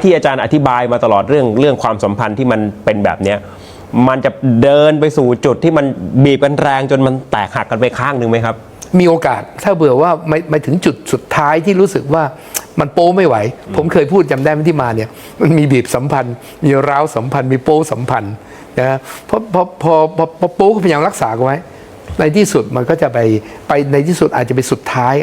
ที่อาจารย์อธิบายมาตลอดเรื่องเรื่องความสัมพันธ์ที่มันเป็นแบบเนี้ยมันจะเดินไปสู่จุดที่มันบีบกันแรงจนมันแตกหักกันไปข้างหนึ่งไหมครับ มีโอกาสถ้าเบื่อว่าไม่ไม่ถึงจุดสุดท้ายที่รู้สึกว่ามันโป้ไม่ไหว ผมเคยพูดจำได้ไหมที่มาเนี่ยมันมีบีบสัมพันธ์ มีร้าวสัมพันธ์มีโป้สัมพันธ์นะเพราะพอพอพอพอโป้ก็พยายามรักษาไว้ ในที่สุดมันก็จะไปไปในที่สุดอาจจะไปสุดท้าย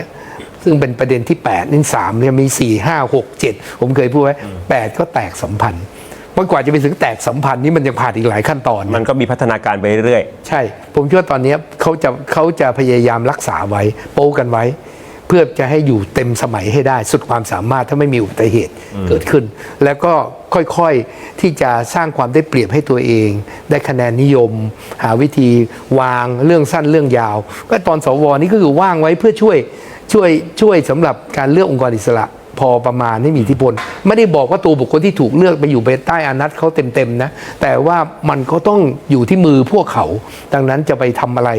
ซึ่งเป็นประเด็นที่8นี่สามเนี่ยมี 4 5 6 7 ผมเคยพูดไว้ 8 ก็แตกสัมพันธ์เมื่อกว่าจะไปถึงแตกสัมพันธ์นี่มันยังผ่านอีกหลายขั้นตอน มันก็มีพัฒนาการไปเรื่อยใช่ ผมคิดว่าตอนนี้เขาจะเขาจะพยายามรักษาไว้ โป้กันไว้ เพื่อจะให้อยู่เต็มสมัยให้ได้ สุดความสามารถถ้าไม่มีอุบัติเหตุเกิดขึ้น แล้วก็ค่อยๆที่จะสร้างความได้เปรียบให้ตัวเอง ได้คะแนนนิยม หาวิธีวางเรื่องสั้นเรื่องยาว ก็ตอนสวนี่ก็คือว่างไว้เพื่อช่วย ช่วยช่วยสำหรับการเลือกองค์กรอิสระ พอประมาณให้มีอิทธิพล ไม่ได้บอกว่าตัวบุคคลที่ถูกเลือกไปอยู่ภายใต้อานัตเขาเต็มๆนะ แต่ว่ามันก็ต้องอยู่ที่มือพวกเขา ดังนั้นจะไปทำอะไร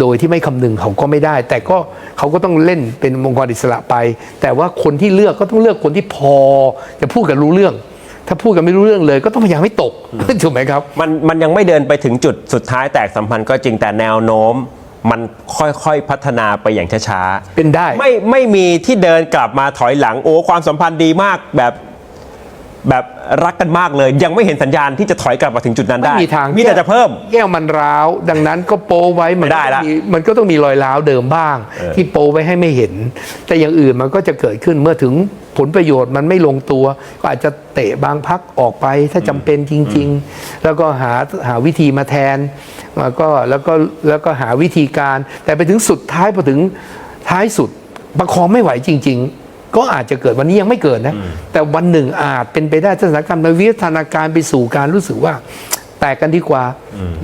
โดยที่ไม่คำนึงเขาก็ไม่ได้ แต่ก็เขาก็ต้องเล่นเป็นองค์กรอิสระไป แต่ว่าคนที่เลือกก็ต้องเลือกคนที่พอจะพูดกันรู้เรื่องถ้าพูดกันไม่รู้เรื่องเลยก็ต้องพยายามให้ตกถูกไหมครับๆมันมันยังไม่เดินไปถึงจุดสุดท้ายแตกสัมพันธ์ก็จริงแต่แนวโน้ม มันค่อยๆพัฒนาไปอย่างช้าๆ เป็นได้ ไม่ไม่มีที่เดินกลับมาถอยหลังโอ้ความสัมพันธ์ดีมากแบบ แบบรักกันมากเลย ยังไม่เห็นสัญญาณที่จะถอยกลับมาถึงจุดนั้นได้ไม่มีทางมีแต่จะเพิ่ม แก้วมันร้าว ดังนั้นก็โป้ไว้มันไม่ได้ละก็มีมันก็ต้องมีรอยร้าวเดิมบ้าง ที่โป้ไว้ให้ไม่เห็น แต่อย่างอื่นมันก็จะเกิดขึ้นเมื่อถึงผลประโยชน์มันไม่ลงตัว ก็อาจจะเตะบางพักออกไปถ้าจำเป็นจริง ๆ แล้วก็หาหาวิธีมาแทนแล้วก็แล้วก็แล้วก็หาวิธีการ แต่ไปถึงสุดท้ายพอถึงท้ายสุดประคองไม่ไหวจริง ๆ ก็อาจจะเกิดวันนี้ยังไม่เกิดนะ แต่วันหนึ่งอาจเป็นไปได้สถานการณ์มันวิวัฒนาการไปสู่การรู้สึกว่า แตกกันดีกว่า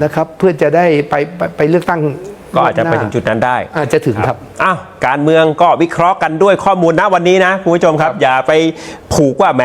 นะครับ เพื่อจะได้ไปไปไปเลือกตั้งก็อาจจะไปถึงจุดนั้นได้ อาจจะถึงครับอ้าวการเมืองก็วิเคราะห์กันด้วยข้อมูลนะวันนี้นะคุณผู้ชมครับ อย่าไปผูกว่าแหม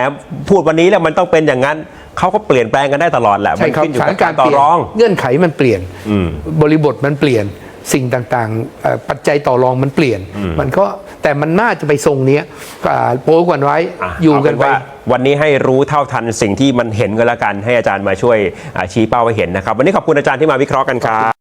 พูดวันนี้แล้วมันต้องเป็นอย่างนั้นเขาก็เปลี่ยนแปลงกันได้ตลอดแหละใช่มันครับขึ้นอยู่สถากันบกาการรณ์ต่เปอลี่ยนรอง เงื่อนไขมันเปลี่ยนอืมบริบทมันเปลี่ยน สิ่งต่างๆเอ่อปัจจัยต่อรองมันเปลี่ยน มันก็แต่มันน่าจะไปทรงเนี้ยอ่าโป้กันไว้ะอยู่กันเาไปเป็ว่าวันนี้ให้รู้เท่าทันสิ่งที่มันเห็นกันละกัน ให้อาจารย์มาช่วยอ่าชี้เป้าให้เห็นนะครับ วันนี้ขอบคุณอาจารย์ที่มาวิเคราะห์กันครับ